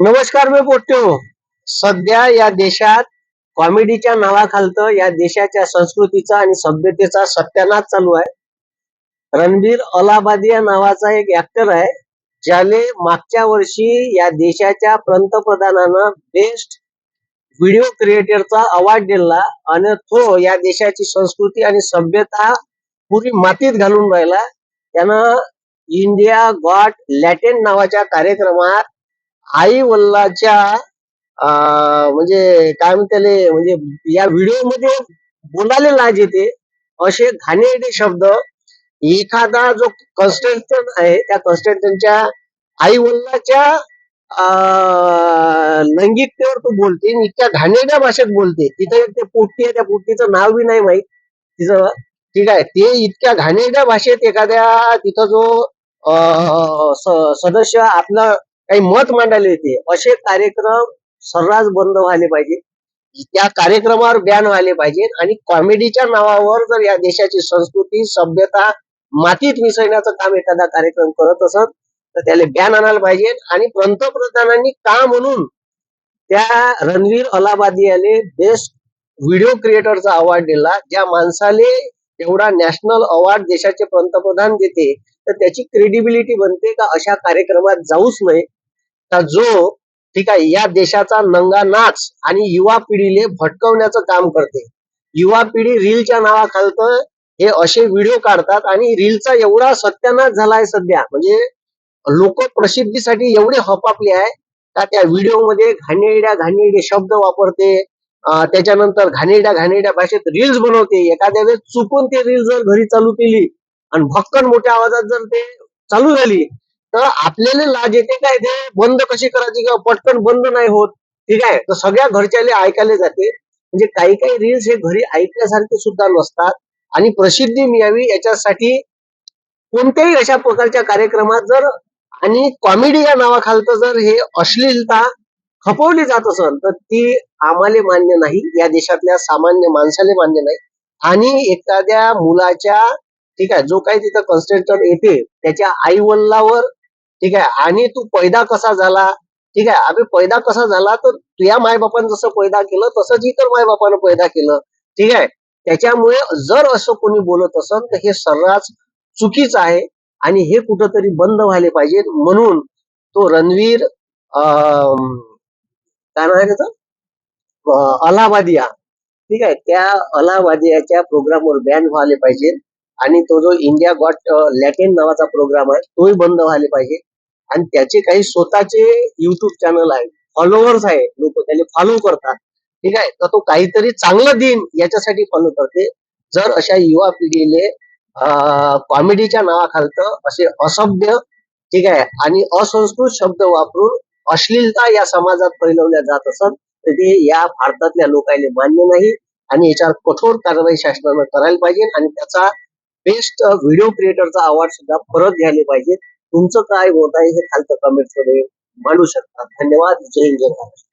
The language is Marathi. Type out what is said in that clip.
नमस्कार मी पोट्यो सध्या या देशात कॉमेडीच्या नावाखालतं या देशाच्या संस्कृतीचा आणि सभ्यतेचा सत्यानाश चालू आहे. रणबीर अलाहाबादिया नावाचा एक ऍक्टर आहे ज्याने मागच्या वर्षी या देशाच्या पंतप्रधानानं बेस्ट व्हिडिओ क्रिएटरचा अवॉर्ड दिला आणि तो या देशाची संस्कृती आणि सभ्यता पुरी मातीत घालून राहिला. त्यानं इंडिया गॉट लॅटेन नावाच्या कार्यक्रमात आई वल्लाच्या म्हणजे काय म्हणते म्हणजे या व्हिडिओमध्ये बोलायला लाज येते असे घाणेरडे शब्द एखादा जो कन्स्टंटन आहे त्या कन्स्टंटनच्या आई वडिलाच्या लैंगिकतेवर तो बोलते आणि इतक्या घाणेरड्या भाषेत बोलते. तिथं एक ते पोट्टी आहे त्या पोट्टीचं नाव बी नाही माहीत. तिचं ठीक आहे. ते इतक्या घाणेरड्या भाषेत एखाद्या तिथं जो स- सदस्य आपला काही मत मांडायला येते. असे कार्यक्रम सर्रास बंद व्हायला पाहिजे. त्या कार्यक्रमावर बॅन व्हायला पाहिजे आणि कॉमेडीच्या नावावर जर या देशाची संस्कृती सभ्यता मातीत मिसळण्याचं काम एखादा कार्यक्रम करत असत तर त्याला बॅन आणायला पाहिजे. आणि पंतप्रधानांनी का म्हणून त्या रणवीर अलाहाबादी याले बेस्ट व्हिडिओ क्रिएटरचा अवॉर्ड दिला ज्या माणसाले एवढा नॅशनल अवॉर्ड देशाचे पंतप्रधान देते तर त्याची क्रेडिबिलिटी बनते का अशा कार्यक्रमात जाऊच नये? का जो ठीक आहे या देशाचा नंगा नाच आणि युवा पिढीले भटकवण्याचं काम करते. युवा पिढी रीलच्या नावाखालत हे असे व्हिडिओ काढतात आणि रीलचा एवढा सत्यानाश झालाय सध्या. म्हणजे लोक प्रसिद्धीसाठी एवढे हपापले आहे का त्या व्हिडिओमध्ये घाणेरड्या घाणेरडे शब्द वापरते त्याच्यानंतर घाणेरड्या घाणेरड्या भाषेत रील्स बनवते. एखाद्या वेळेस चुकून ते रील्स जर घरी चालू केली आणि भक्कन मोठ्या आवाजात जर ते चालू झाली तर आपल्याला लाज येते काय? ते बंद कशी करायची किंवा पटकन बंद नाही होत. ठीक आहे? तर सगळ्या घरच्याले ऐकायला जाते. म्हणजे काही काही रील्स हे घरी ऐकण्यासारखे सुद्धा नसतात. आणि प्रसिद्धी मिळावी याच्यासाठी कोणत्याही अशा प्रकारच्या कार्यक्रमात जर आणि कॉमेडी या नावाखालतं जर हे अश्लीलता खपवली जात असेल तर ती आम्हाला मान्य नाही. या देशातल्या सामान्य माणसाला मान्य नाही. आणि एखाद्या मुलाच्या ठीक आहे जो काही तिथं कन्स्ट्रक्टर येते त्याच्या आई वडिलावर ठीक आहे? आणि तू पैदा कसा झाला? ठीक आहे? अबे पैदा कसा झाला? तर तुझ्या मायबापानं जसं पैदा केलं तसंच इतर मायबापानं पैदा केलं. ठीक आहे? त्याच्यामुळे जर असं कोणी बोलत असेल तर हे सर्रास चुकीचं आहे आणि हे कुठंतरी बंद व्हायला पाहिजे. म्हणून तो रणवीर काय नाव आहे त्याचं? अलाहाबादिया. ठीक आहे? त्या अलाहाबादियाच्या प्रोग्रामवर बॅन व्हायला पाहिजे. आणि तो जो इंडिया गॉट लॅटिन नावाचा प्रोग्राम आहे तोही बंद व्हायला पाहिजे. आणि त्याचे काही स्वतःचे युट्यूब चॅनल आहे फॉलोअर्स आहे लोक त्याने फॉलो करतात. ठीक आहे? तर तो काहीतरी चांगलं देईन याच्यासाठी फॉलो करते. जर अशा युवा पिढीले कॉमेडीच्या नावाखालत असे असभ्य ठीक आहे? आणि असंस्कृत शब्द वापरून अश्लीलता या समाजात फैलवल्या जात असत तर ते या भारतातल्या लोकांना मान्य नाही आणि याच्यावर कठोर कारवाई शासनानं करायला पाहिजे आणि त्याचा बेस्ट व्हिडिओ क्रिएटरचा अवॉर्ड सुद्धा परत घ्यायला पाहिजे. तुमचं काय होत आहे हे खालचं कमेंट्समध्ये मांडू शकता. धन्यवाद. जय हिंद. जय महाराष्ट्र.